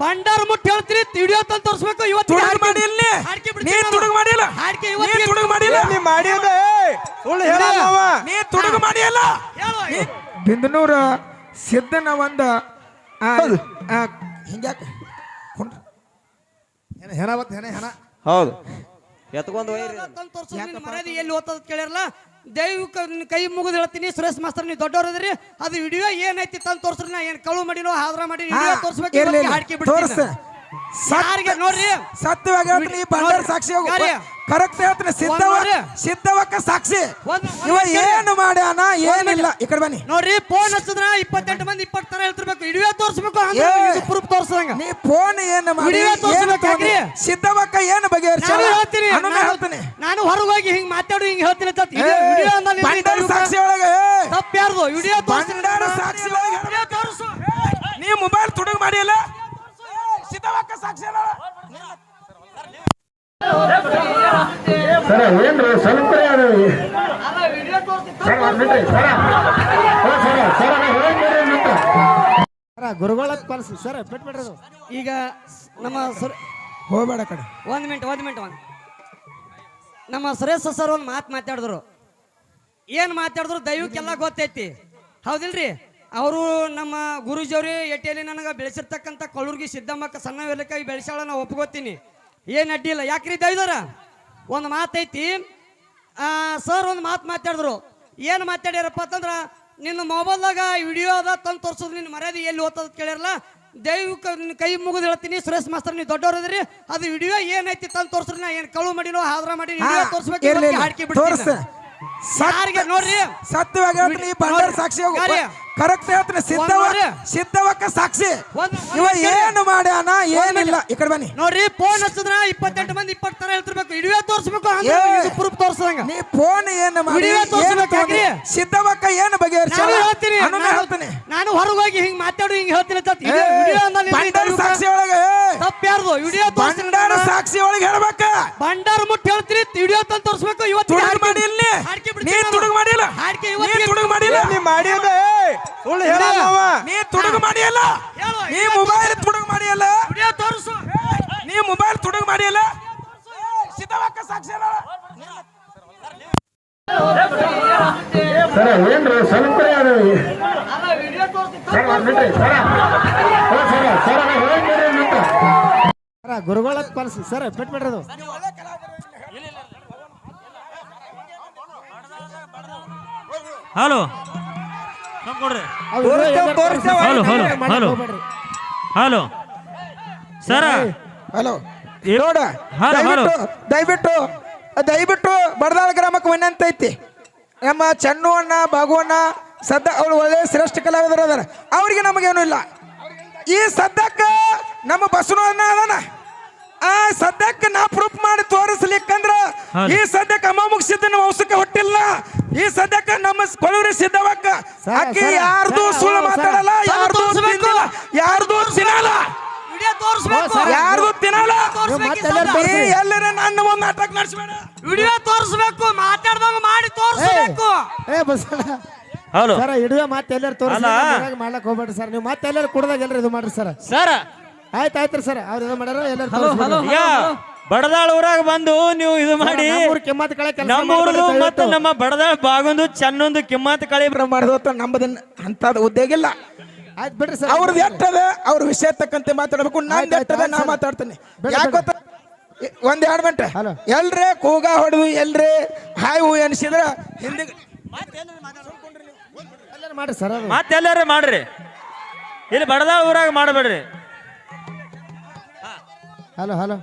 ಬಂಡಾರ ಮುಟ್ಟಿ ಹೇಳ್ತೀರಿ ತಿಳಿಯೋ ತಂದು ತೋರಿಸ್ಬೇಕು. ಇವತ್ತು ತುಡುಗ್ ಮಾಡಿ ಇಲ್ಲಿ ನೀ ತುಡುಗ್ ಮಾಡಿಲ್ಲ? ಹಾಡ್ಕೆ ನೀ ತುಡುಗ್ ಮಾಡಿಲ್ಲ? ನೀ ಮಾಡಿದ ಸುಳ್ಳು ನೀ ತುಡುಗ್ ಮಾಡಿಲ್ಲ ಹೇಳು ಬಿಂದನೂರ ಸಿದ್ದನ ಒಂದ ಆ, ಆ, ಹಿಂಗ್ಯಾಕ ಕುಂಡ್ರ. ಹೆಣ ಬತ್ ಹೆಣ ಹೆಣ? ಹೌದು. ಎತ್ಕೊಂಡು ನಿನ್ನ ಮರ್ಯಾದೆ ಎಲ್ಲಿ ಓದ್ತದ ಕೇಳಿರಲ್ಲ ದೈವಿಕ ಕೈ ಮುಗಿದು ಹೇಳ್ತೀನಿ. ಸುರೇಶ್ ಮಾಸ್ತರ್ ನೀವು ದೊಡ್ಡವ್ರದ್ರಿ ಅದು ವಿಡಿಯೋ ಏನೈತಿ ತಂದು ತೋರ್ಸ್ರಿ. ನಾ ಏನು ಕಳು ಮಾಡಿನೋ ಹಾದ್ರ ಮಾಡಿ ವಿಡಿಯೋ ತೋರಿಸ್ಬೇಕು. ಹಾಡ್ಕೆ ಬಿಡ್ತೀನಿ ಯಾರಿಗೆ? ನೋಡ್ರಿ. ಸತ್ಯವಾಗಿ ಹೇಳ್ತೀನಿ ಈ ಬಂಡಾರ ಸಾಕ್ಷಿ? ಕರೆಕ್ಟ್ ಹೇಳ್ತೀನಿ ಸಿದ್ಧವ. ಸಿದ್ಧವಕ್ಕ ಸಾಕ್ಷಿ. ಇವ ಏನು ಮಾಡ್ಯಾನ ಏನಿಲ್ಲ. ಈ ಕಡೆ ಬನ್ನಿ. ನೋಡ್ರಿ ಫೋನ್ ಹಚ್ಚಿದ್ರ ಇಪ್ಪತ್ತೆಂಟು ಮಂದಿ ಇಪ್ಪತ್ತು ತರ ಹೇಳ್ತಿರ್ಬೇಕು. ವಿಡಿಯೋ ತೋರಿಸ್ಬೇಕು. ಪ್ರೂಫ್ ತೋರಿಸಂಗ ನೀ ಫೋನ್ ಏನು ಏನು ತೋರ್ಸ್ಬೇಕು ಸಿದ್ಧವಕ್ಕ ಏನು ಬಗೆಹರಿಸ ಹೇಳ್ತೀನಿ ಹೇಳ್ತೀನಿ. ನಾನು ಹೊರಗೆ ಹೋಗಿ ಹಿಂಗ್ ಮಾತಾಡು ಹಿಂಗ್ ಹೇಳ್ತೀನಿ ತಪ್ಪು ಯಾರ್ದು ವಿಡಿಯೋ ಬಂಡಾರ ಹೇಳ್ತೀರಿ ಏನ್ರಿ ಸ್ವಲ್ಪ ಗುರುಗಳ ಕಲ್ಸಿ ಸರ್ ಬಿಟ್ಬಿಡ್ರಿ ಈಗ ನಮ್ಮ ಸುರ- ಹೋಗ್ಬೇಡ ಕಡೆ. ಒಂದ್ ಮಿನಿಟ್ ಒಂದ್ ಮಿನಿಟ್ ಒಂದ್ ನಮ್ಮ ಸುರೇಶ್ ಸರ್ ಒಂದು ಮಾತು ಮಾತಾಡಿದ್ರು. ಏನ್ ಮಾತಾಡಿದ್ರು ದೈವಕ್ಕೆಲ್ಲ ಗೊತ್ತೈತಿ. ಹೌದಿಲ್ರಿ? ಅವರು ನಮ್ಮ ಗುರುಜಿಯವ್ರಿ ಎಟ್ಟಿಯಲ್ಲಿ ನನಗೆ ಬೆಳೆಸಿರ್ತಕ್ಕಂಥ ಕಳ್ಳುರ್ಗಿ ಸಿದ್ದಮ್ಮಕ್ಕ ಸಣ್ಣ ವೆಲಕಾಯಿ ಬೆಳೆಸಾಳ ನಾ ಒಪ್ಕೋತೀನಿ. ಏನು ಅಡ್ಡಿಲ್ಲ ಯಾಕ್ರಿ ದೈವದರ ಒಂದು ಮಾತೈತಿ ಸರ್ ಒಂದು ಮಾತು ಮಾತಾಡಿದ್ರು. ಏನು ಮಾತಾಡ್ಯಾರಪ್ಪ ಅಂತಂದ್ರೆ ನಿನ್ನ ಮೊಬೈಲ್ದಾಗ ವಿಡಿಯೋ ಅದ ತಂದು ತೋರ್ಸೋದು ನಿನ್ನ ಮರ್ಯಾದೆ ಎಲ್ಲಿ ಓದ್ತದ ಕೇಳಿರಲ್ಲ ದೈವಿಕ ನಿನ್ನ ಕೈ ಮುಗಿದು ಹೇಳ್ತೀನಿ. ಸುರೇಶ್ ಮಾಸ್ತರ್ ನೀವು ದೊಡ್ಡವ್ರದ್ರಿ ಅದು ವಿಡಿಯೋ ಏನೈತಿ ತಂದು ತೋರಿಸ್ರಿ ನಾ ಏನು ಕಳು ಮಾಡಿನೋ ಹಾದ್ರ ಮಾಡಿ ತೋರಿಸ್ಬೇಕು ಹಾಡ್ಕಿ ಬಿಡ್ತೀನಿ ಯಾರಿಗೆ ನೋಡ್ರಿ? ಸತ್ಯವಾಗಿ ಸಾಕ್ಷಿ? ಕರೆಕ್ಟ್ ಹೇಳ್ತೀನಿ. ಸಿದ್ಧವ. ಸಿದ್ಧವಕ್ಕ ಸಾಕ್ಷಿ. ಇವ ಏನು ಮಾಡ್ಯಾನ? ಏನಿಲ್ಲ. ಈ ಕಡೆ ಬನ್ನಿ. ನೋಡ್ರಿ ಫೋನ್ ಹಚ್ಚಿದ್ರ ಇಪ್ಪತ್ತೆಂಟು ಮಂದಿ ಇಪ್ಪತ್ತು ತರ ಹೇಳ್ತಿರ್ಬೇಕು. ವಿಡಿಯೋ ತೋರಿಸ್ಬೇಕು. ಪ್ರೂಫ್ ತೋರಿಸಂಗ ನೀ ಫೋನ್ ಏನು ಮಾಡಿ? ಸಿದ್ಧವಕ್ಕ ಏನು ಬಗೆಹರಿಸ ನಾನು ಹೇಳ್ತೀನಿ. ಹೇಳ್ತೀನಿ. ನಾನು ಹೊರಗೆ ಹೋಗಿ ಹಿಂಗ್ ಮಾತಾಡು ಹಿಂಗ್ ಹೇಳ್ತೀನಿ ಸಾಕ್ಷಿ ಒಳಗೆ. ತಪ್ಪು ವಿಡಿಯೋ ಬಂಡಾರ ಸಾಕ್ಷಿ ಒಳಗೆ ಹೇಳ್ಬೇಕ. ಬಂಡಾರ ಮುಟ್ಟಿ ಹೇಳ್ತೀರಿ ವಿಡಿಯೋ ತಂದು ತೋರಿಸ್ಬೇಕು. ಇವತ್ತು ತುಡುಗ್ ಮಾಡಿ ಇಲ್ಲಿ ನೀ. ತುಡುಗ್ ಮಾಡಿಲ್ಲ. ಹಾಡ್ಕೆ ನೀ ಇವತ್ತಿಗೆ ತುಡುಗ್ ಮಾಡಿಲ್ಲ. ನೀ ಮಾಡಿದ ಸುಳ್ಳು ಹೇಳ ನೀ ತುಡುಗ ಮಾಡಿಯಲ್ಲ? ನೀ ಮೊಬೈಲ್ ತುಡುಗ ಮಾಡಿಯಲ್ಲ? ವಿಡಿಯೋ ತೋರಿಸು. ನೀ ಮೊಬೈಲ್ ತುಡುಗ ಮಾಡಿಯಲ್ಲ? ಸಿದ್ಧವಕ್ಕ ಸಾಕ್ಷಿ ಸರ ಏನ್ರಿ? ಸ್ವಲ್ಪ ಸರ್ ಗುರುಗಳ ಕಲ್ಸಿ ಸರ್ ಬಿಟ್ಬಿಡ್ರಿ ಅದು. ಹಲೋ. ಹಲೋ, ಹಲೋ, ಮಾಡಕ್ ಹಲೋ. ಹೋಗ್ಬೇಡ್ರಿ. ಹಲೋ ಸರ ಹಲೋ ನೋಡ. ದಯವಿಟ್ಟು ದಯವಿಟ್ಟು ದಯವಿಟ್ಟು ಬಡದಾಳ ಗ್ರಾಮಕ್ಕೆ ವಿನಂತೈತಿ ನಮ್ಮ ಚೆನ್ನು ಅಣ್ಣ ಬಾಗು ಅಣ್ಣ ಸದ್ದ ಅವ್ರು ಒಳ್ಳೆ ಶ್ರೇಷ್ಠ ಕಲಾವಿದರು ಅದಾರ ಅವ್ರಿಗೆ ನಮಗೇನು ಇಲ್ಲ ಈ ಸದ್ದಕ್ಕ ನಮ್ಮ ಬಸವನ ಅಣ್ಣ ಅದಾನ ಆ ಸದ್ಯಕ್ಕೆ ನಾ ಪ್ರೂಫ್ ಮಾಡಿ ತೋರಿಸ್ಲಿಕ್ಕಂದ್ರ ಈ ಸದ್ಯಕ್ಕೆ ಅಮ್ಮ ಸಿದ್ದನ ವಂಶಕ್ಕೆ ಹೊಟ್ಟಿಲ್ಲ. ಈ ಸದ್ಯಕ್ಕೆ ನಮ್ಮ ಕೊಳವರಿ ಸಿದ್ದವಕ್ಕ ಅಕ್ಕಿ ಯಾರ್ದು ಸುಳ್ಳು ಮಾತಾಡಲ್ಲ ಯಾರ್ದು. ತಿನ್ನಲ್ಲ ಯಾರ್ದು ತಿನ್ನಲ್ಲ. ವಿಡಿಯೋ ತೋರಿಸ್ಬೇಕು. ಸರ್, ಯಾರ್ದು ತಿನ್ನಲ್ಲ. ಮತ್ತೆ ಎಲ್ಲಾರು ನನ್ನ ಒಂದು ನಾಟಕ ನಡೆಸಬೇಡ. ವಿಡಿಯೋ ತೋರಿಸ್ಬೇಕು. ಮಾತಾಡ್ದಂಗ ಮಾಡಿ ತೋರಿಸ್ಬೇಕು. ಏ ಬಸಣ್ಣ ಹೌದು ಸರ್. ಇಡುವೆ ಮತ್ತೆ ಎಲ್ಲಾರು ತೋರಿಸಿ. ಅಲ್ಲ. ಮನ್ಯಾಗ ಮಾಡ್ಲಕ್ ಹೋಗ್ಬೇಡ್ರಿ ಸರ್. ನೀವು ಮತ್ತೆ ಎಲ್ಲಾರು ಕುಡ್ದಾಗ ಎಲ್ಲರೂ ಇದು ಮಾಡ್ರಿ ಸರ್. ಸರ ಆಯ್ತು ಆಯ್ತು ಸರ್. ಅವ್ರು ಇದು ಮಾಡ್ಯಾರ? ಎಲ್ಲಾರು. ಈಗ ಬಡದಾಳ ಊರಾಗ ಬಂದು ನೀವು ಇದು ಮಾಡಿ ನಮ್ಮೂರ್ ಕಿಮ್ಮತ್ ಕಳೆ ಕೆಲಸ ನಮ್ಮ ಊರ್ದು ಮತ್ತು ನಮ್ಮ ಬಡದಾಳ ಬಾಗೊಂದು ಚೆನ್ನೊಂದು ಕಿಮ್ಮತ್ ಕಳಿ ಮಾಡಿದವತ್ತ ನಮ್ಮದನ್ನ ಅಂತದ ಉದ್ಯೋಗ ಇಲ್ಲ. ಆಯ್ತು ಬಿಡ್ರಿ ಸರ್. ಅವ್ರದ್ದು ಎಟ್ಟದ ಅವ್ರ ವಿಷಯ ತಕ್ಕಂತೆ ಮಾತಾಡ್ಬೇಕು. ನಾನ್ ಆಯ್ತು, ಎಟ್ಟದ ನಾ ಮಾತಾಡ್ತೇನೆ ಮಾತಾಡ್ತೀನಿ. ಬೇಡ, ಯಾಕೆ ಗೊತ್ತಾ? ಇ- ಒಂದ್ ಎರಡು ಗಂಟೆ ಹಲೋ. ಎಲ್ರೇ ಕೂಗ ಹೊಡೆದು ಎಲ್ರೇ ಹಾಯ್ ಹೂ ಎನ್ಸಿದ್ರ ಹಿಂದೆ ಎಲ್ಲಾರು ಮಾಡ್ರಿ ಸರ್ ಅದು. ಮತ್ತೆಲ್ಲಾರ ಮಾಡ್ರಿ. ಇಲ್ಲಿ ಬಡದಾಳ ಊರಾಗ ಮಾಡಬೇಡ್ರಿ. Hello hello